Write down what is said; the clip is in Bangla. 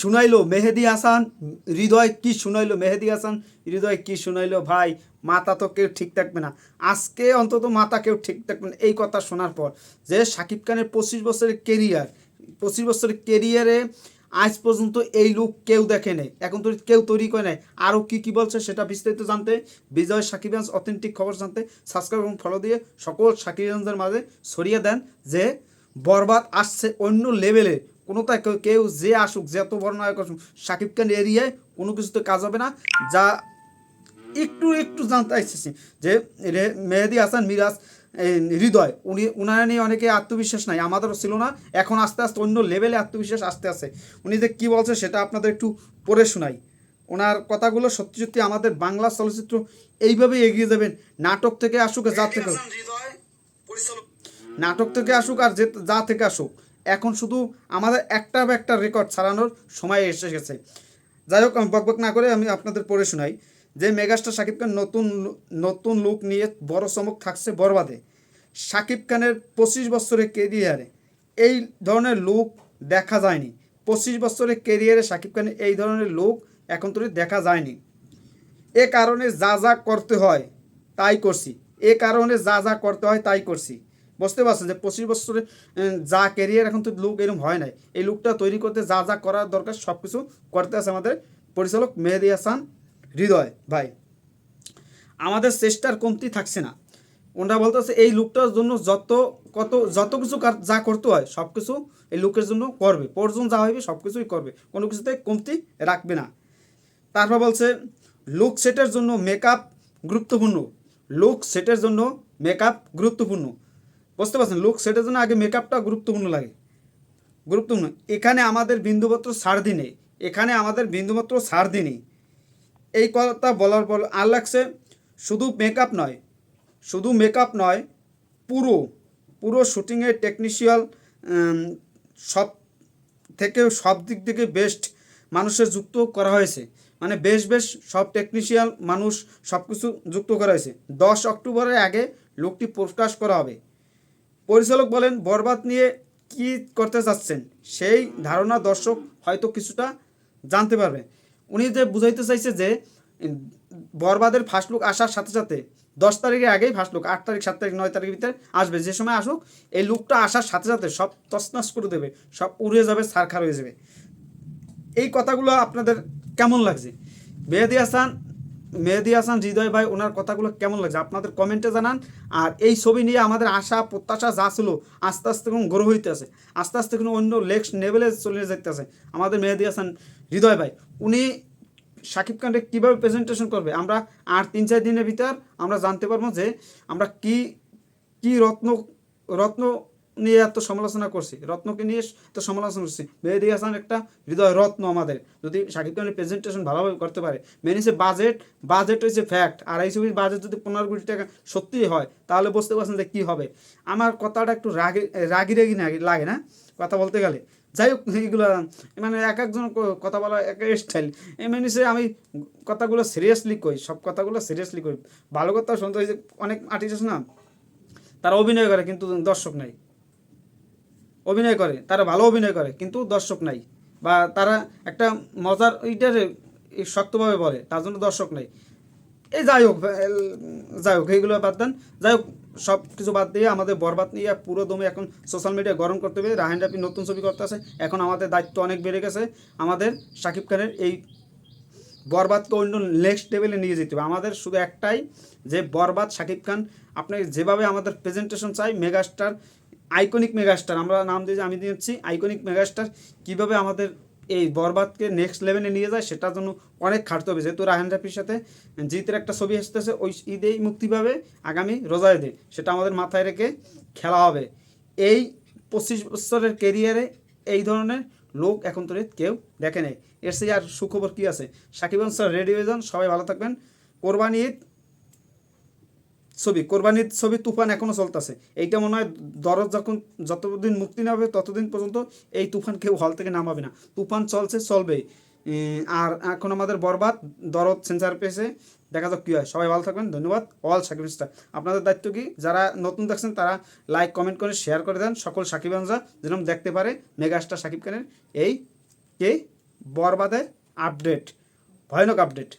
শুনাইলো? মেহেদি হাসান, হৃদয় কি শুনাইলো? মেহেদি হাসান, হৃদয় কি শুনাইলো? ভাই, মাথা তো কেউ ঠিক থাকবে না। আজকে অন্তত মাথা কেউ ঠিক থাকবে না। এই কথা শোনার পর যে সাকিব খানের পঁচিশ বছরের কেরিয়ার পঁচিশ বছরের কেরিয়ারে আজ পর্যন্ত এই লুক কেউ দেখে নেই। এখন তো কেউ তৈরি করে নেয় আরও কী কী বলছে সেটা বিস্তারিত জানতে বিজয় সাকিবগঞ্জ অথেন্টিক খবর জানতে সাবস্ক্রাইব এবং ফলো দিয়ে সকল সাকিবগঞ্জের মাঝে ছড়িয়ে দেন যে বরবাদ আসছে অন্য লেভেলে কোনোটা কেউ- কেউ যে আসুক যত বড় নায়ক আসুক সাকিব খান এরিয়ায় কোনো কিছুতে কাজ হবে না। যা একটু একটু জানতে আসতেছি যে মেহেদি হাসান মিরাজ হৃদয় উনি উনারা নিয়ে অনেকে আত্মবিশ্বাস নাই আমাদেরও ছিল না এখন আস্তে আস্তে অন্য লেভেলে আত্মবিশ্বাস আসতে আসে উনি যে কী বলছে সেটা আপনাদের একটু পড়ে শোনাই। ওনার কথাগুলো সত্যি সত্যি আমাদের বাংলা চলচ্চিত্র এইভাবেই এগিয়ে যাবেন। নাটক থেকে আসুক যা থেকে আসুক। নাটক থেকে আসুক আর যে যা থেকে আসুক। এখন শুধু আমাদের একটা বা একটা রেকর্ড ছাড়ানোর সময় এসে গেছে। যাই হোক বকবক না করে আমি আপনাদের পড়ে শোনাই। যে মেগাস্টার শাকিব খান নতুন নতুন লুক নিয়ে বড় চমক থাকছে বরবাদে। শাকিব খানের পঁচিশ বছরের কেরিয়ারে এই ধরনের লুক দেখা যায়নি। পঁচিশ বছরের কেরিয়ারে শাকিব খানের এই ধরনের লুক এখন তো দেখা যায়নি। এ কারণে যা যা করতে হয় তাই করছি। এ কারণে যা যা করতে হয় তাই করছি। বুঝতে পারছেন যে পঁচিশ বছরে যা ক্যারিয়ার এখন তো লুক এরকম হয় নাই। এই লুকটা তৈরি করতে যা যা করার দরকার সব কিছু করতে আছে আমাদের পরিচালক মেহেদি হাসান হৃদয় ভাই। আমাদের চেষ্টার কমতি থাকছে না। ওনারা বলতেছে, এই লুকটার জন্য যত কত, যত কিছু যা করতে হয় সব কিছু এই লুকের জন্য করবে। পর্যন্ত যা হইবে সব কিছুই করবে। কোনো কিছুতে কমতি রাখবে না। তারপর বলছে, লুক সেটের জন্য মেকআপ গুরুত্বপূর্ণ। লুক সেটের জন্য মেকআপ গুরুত্বপূর্ণ। বুঝতে পারছেন? লুক সেটার জন্য আগে মেকআপটা গুরুত্বপূর্ণ লাগে। গুরুত্বপূর্ণ। এখানে আমাদের বিন্দুমাত্র ছাড় দিনে এখানে আমাদের বিন্দুমাত্র ছাড় দিনে এই কথা বলার পর আর লাগছে, শুধু মেকআপ নয়, শুধু মেকআপ নয়, পুরো পুরো শুটিংয়ের টেকনিশিয়াল সব থেকে সব দিক থেকে বেস্ট মানুষের যুক্ত করা হয়েছে। মানে বেশ বেশ সব টেকনিশিয়াল মানুষ সব কিছু যুক্ত করা হয়েছে। দশ অক্টোবরের আগে লোকটি প্রকাশ করা হবে। পরিচালক বলেন, বরবাদ নিয়ে কি করতে চাচ্ছেন? সেই ধারণা দর্শক হয়তো কিছুটা জানতে পারবে। উনি যে বুঝাইতে চাইছে যে বরবাদের ফার্স্ট লুক আসার সাথে সাথে দশ তারিখের আগেই ফার্স্ট লুক আট তারিখ, সাত তারিখ, নয় তারিখের ভিতরে আসবে। যে সময় আসুক, এই লুকটা আসার সাথে সাথে সব তছনছ করে দেবে, সব উড়ে যাবে, সারখার হয়ে যাবে। এই কথাগুলো আপনাদের কেমন লাগছে? মেহেদি হাসান মেহেদি হাসান, হৃদয় ভাই, ওনার কথাগুলো কেমন লাগছে? আপনাদের কমেন্টে জানান। আর এই ছবি নিয়ে আমাদের আশা, প্রত্যাশা যা ছিল আস্তে আস্তে কোনো গ্রহ হইতে আছে আস্তে আস্তে কোনো অন্য নেক্সট লেভেলে চলে যেতে আছে আমাদের মেহেদি হাসান, হৃদয় ভাই, উনি শাকিব খানকে কীভাবে প্রেজেন্টেশন করবে? আমরা আর তিন, চার দিনের ভিতর আমরা জানতে পারব যে আমরা কি কি রত্ন রত্ন নিয়ে এত সমালোচনা করছি। রত্নকে নিয়ে এত সমালোচনা করছি। মেহেদি হাসান একটা হৃদয় রত্ন আমাদের। যদি শাকিব খানের প্রেজেন্টেশন ভালোভাবে করতে পারে। মেন হচ্ছে বাজেট বাজেট হচ্ছে ফ্যাক্ট এই ছবির বাজেট যদি পনেরো কোটি টাকা সত্যিই হয়, তাহলে বুঝতে পারছেন যে কী হবে। আমার কথাটা একটু রাগি রাগি রাগি লাগে না কথা বলতে গেলে। যাই হোক, এইগুলো মানে এক একজন কথা বলা এক স্টাইল এমনি সে আমি কথাগুলো সিরিয়াসলি কই, সব কথাগুলো সিরিয়াসলি কই। ভালো কথা শুনতে হয় যে অনেক আর্টিস্ট না, তারা অভিনয় করে কিন্তু দর্শক নাই। অভিনয় করে, তারা ভালো অভিনয় করে, কিন্তু দর্শক নাই। বা তারা একটা মজার ওইটার শক্তভাবে বলে, তার জন্য দর্শক নাই। এই যাই হোক যাই হোক, এইগুলো বাদ দেন। যাই হোক, সব কিছু বাদ দিয়ে আমাদের বরবাদ নিয়ে পুরো দমে এখন সোশ্যাল মিডিয়া গরম করতে হবে রাহেন রাফি নতুন ছবি করতে আছে এখন আমাদের দায়িত্ব অনেক বেড়ে গেছে। আমাদের শাকিব খানের এই বরবাদকে অন্য নেক্সট লেভেলে নিয়ে যেতে হবে। আমাদের শুধু একটাই যে বরবাদ শাকিব খান, আপনি যেভাবে আমাদের প্রেজেন্টেশন চাই মেগাস্টার আইকনিক মেগাস্টার আমরা নাম দিয়ে আমি দিচ্ছি আইকনিক মেগাস্টার কীভাবে আমাদের এই বরবাদকে নেক্সট লেভেলে নিয়ে যায় সেটার জন্য অনেক খাটতে হবে। যেহেতু রাহান রাফির সাথে জিতের একটা ছবি আসতেছে, ওই ঈদেই মুক্তি পাবে আগামী রোজা ঈদে। সেটা আমাদের মাথায় রেখে খেলা হবে। এই পঁচিশ বছরের কেরিয়ারে এই ধরনের লোক এখন তো কেউ দেখে নেই। এর সেই আর সুখবর কী আছে? সাকিব স্যার রেডি হয়ে যান, সবাই ভালো থাকবেন। কোরবানি ঈদ ছবি কোরবানির ছবি তুফান এখনও চলতেছে। এইটা মনে হয় দরদ যখন যতদিন মুক্তি না হবে ততদিন পর্যন্ত এই তুফান কেউ হল থেকে নামাবে না। তুফান চলছে চলবেই উম, আর এখন আমাদের বরবাদ দরদ সেন্সার পেয়েছে। দেখা যাক কী হয়। সবাই ভালো থাকবেন ধন্যবাদ। অল সাকিব স্টার আপনাদের দায়িত্ব কি? যারা নতুন দেখছেন তারা লাইক কমেন্ট করে শেয়ার করে দেন। সকল সাকিব সাকিবানরা যেন দেখতে পারে মেগাস্টার সাকিব খানের এই কে বরবাদের আপডেট ভয়ানক আপডেট।